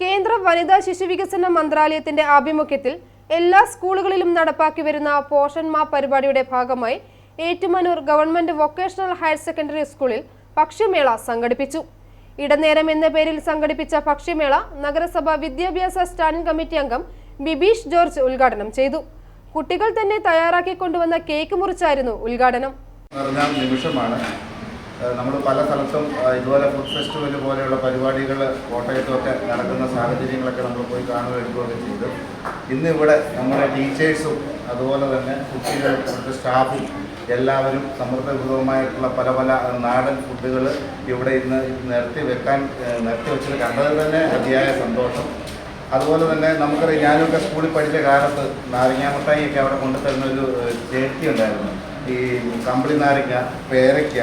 കേന്ദ്ര വനിതാ ശിശുവികസന മന്ത്രാലയത്തിന്റെ ആഭിമുഖ്യത്തിൽ എല്ലാ സ്കൂളുകളിലും നടപ്പാക്കി വരുന്ന പോഷൻ മാ പരിപാടിയുടെ ഭാഗമായി Ettumanoor government vocational higher secondary സ്കൂളിൽ പക്ഷിമേള സംഘടിപ്പിച്ചു. ഇടനേരം എന്ന പേരിൽ സംഘടിപ്പിച്ച പക്ഷിമേള നഗരസഭ വിദ്യാഭ്യാസ സ്റ്റാൻഡിംഗ് കമ്മിറ്റി അംഗം ബിബീഷ് ജോർജ് ഉദ്ഘാടനം ചെയ്തു. കുട്ടികൾ തന്നെ തയ്യാറാക്കി കൊണ്ടുവന്ന കേക്ക് മുറിച്ചായിരുന്നു ഉദ്ഘാടനം. നിമിഷമാണ് നമ്മൾ പല സ്ഥലത്തും ഇതുപോലെ ഫുഡ് ഫെസ്റ്റിവൽ പോലെയുള്ള പരിപാടികൾ കോട്ടയത്തുമൊക്കെ നടക്കുന്ന സാഹചര്യങ്ങളൊക്കെ നമ്മൾ പോയി കാണുകയൊക്കെ ചെയ്തു. ഇന്ന് ഇവിടെ നമ്മുടെ ടീച്ചേഴ്സും അതുപോലെ തന്നെ കുട്ടികളും സ്റ്റാഫും എല്ലാവരും സമൃദ്ധപൂർവമായിട്ടുള്ള പല പല നാടൻ ഫുഡുകൾ ഇവിടെ ഇന്ന് നിരത്തി വെക്കാൻ നിരത്തി വെച്ചത് കണ്ടത് തന്നെ അതിയായ സന്തോഷം. അതുപോലെ തന്നെ നമുക്കറിയാം ഞാനൊക്കെ സ്കൂളിൽ പഠിച്ച കാലത്ത് നാരങ്ങാമിഠായിയൊക്കെ അവിടെ കൊണ്ടുതരുന്ന ഒരു ചേർത്തി ഉണ്ടായിരുന്നു. ഈ കമ്പിളി നാരങ്ങ പേരയ്ക്ക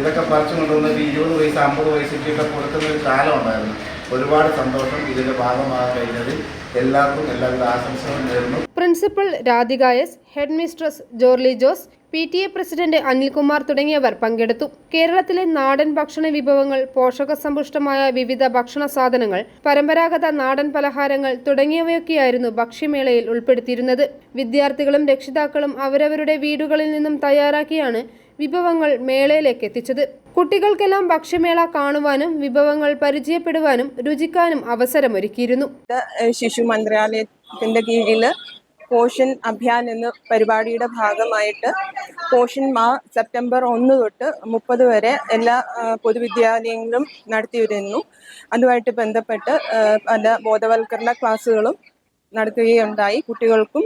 ഇതൊക്കെ പറിച്ചു കൊണ്ടുവന്നിട്ട് ഇരുപത് വയസ്സ് അമ്പത് വയസ്സൊക്കെ കൊടുക്കുന്ന ഒരു കാലം ഉണ്ടായിരുന്നു. ഒരുപാട് സന്തോഷം ഇതിന്റെ ഭാഗമാകാൻ കഴിഞ്ഞതിൽ എല്ലാവർക്കും എല്ലാവിധ ആശംസകളും നേരുന്നു. Principal Radhika S head mistress Jorly Jose P T A president Anilkumar തുടങ്ങിയവർ പങ്കെടുത്തു. കേരളത്തിലെ നാടൻ ഭക്ഷണ വിഭവങ്ങൾ പോഷകസമ്പുഷ്ടമായ വിവിധ ഭക്ഷണ സാധനങ്ങൾ പരമ്പരാഗത നാടൻ പലഹാരങ്ങൾ തുടങ്ങിയവയൊക്കെയായിരുന്നു ഭക്ഷ്യമേളയിൽ ഉൾപ്പെടുത്തിയിരുന്നത്. വിദ്യാർത്ഥികളും രക്ഷിതാക്കളും അവരവരുടെ വീടുകളിൽ നിന്നും തയ്യാറാക്കിയാണ് വിഭവങ്ങൾ മേളയിലേക്ക് എത്തിച്ചത്. കുട്ടികൾക്കെല്ലാം ഭക്ഷ്യമേള കാണുവാനും വിഭവങ്ങൾ പരിചയപ്പെടുവാനും രുചിക്കാനും അവസരമൊരുക്കിയിരുന്നു. ശിശു മന്ത്രാലയത്തിന്റെ കീഴിൽ പോഷൻ അഭിയാൻ എന്ന പരിപാടിയുടെ ഭാഗമായിട്ട് പോഷൻ മാ സെപ്റ്റംബർ ഒന്ന് തൊട്ട് മുപ്പത് വരെ എല്ലാ പൊതുവിദ്യാലയങ്ങളും നടത്തി വരുന്നു അതുമായിട്ട് ബന്ധപ്പെട്ട് പല ബോധവൽക്കരണ ക്ലാസ്സുകളും നടത്തുകയുണ്ടായി. കുട്ടികൾക്കും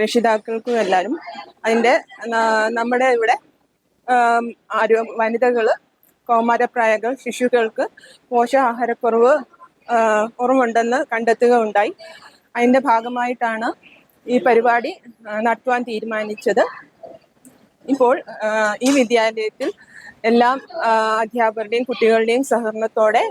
രക്ഷിതാക്കൾക്കും എല്ലാവരും. അതിന്റെ നമ്മുടെ ഇവിടെ ആരോ വനിതകൾ കൗമാരപ്രായകൾ ശിശുക്കൾക്ക് പോഷകാഹാരക്കുറവ് കുറവുണ്ടെന്ന് കണ്ടെത്തുക ഉണ്ടായി അതിന്റെ ഭാഗമായിട്ടാണ് ഈ പരിപാടി നടത്തുവാൻ തീരുമാനിച്ചത്. ഇപ്പോൾ ഈ വിദ്യാലയത്തിൽ എല്ലാം അധ്യാപകരുടെയും കുട്ടികളുടെയും സഹകരണത്തോടെ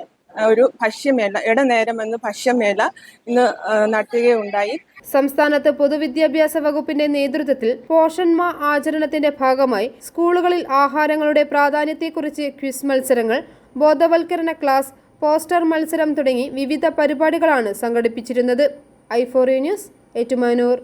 ഒരു ഭക്ഷ്യമേള ഇടനേരം എന്ന് ഭക്ഷ്യമേള ഇന്ന് നടത്തുകയുണ്ടായി. സംസ്ഥാനത്ത് പൊതുവിദ്യാഭ്യാസ വകുപ്പിന്റെ നേതൃത്വത്തിൽ പോഷന്മ ആചരണത്തിന്റെ ഭാഗമായി സ്കൂളുകളിൽ ആഹാരങ്ങളുടെ പ്രാധാന്യത്തെക്കുറിച്ച് ക്വിസ് മത്സരങ്ങൾ ബോധവൽക്കരണ ക്ലാസ് പോസ്റ്റർ മത്സരം തുടങ്ങി വിവിധ പരിപാടികളാണ് സംഘടിപ്പിച്ചിരുന്നത്. ഐഫോറിയ ന്യൂസ് ഏറ്റുമാനൂർ.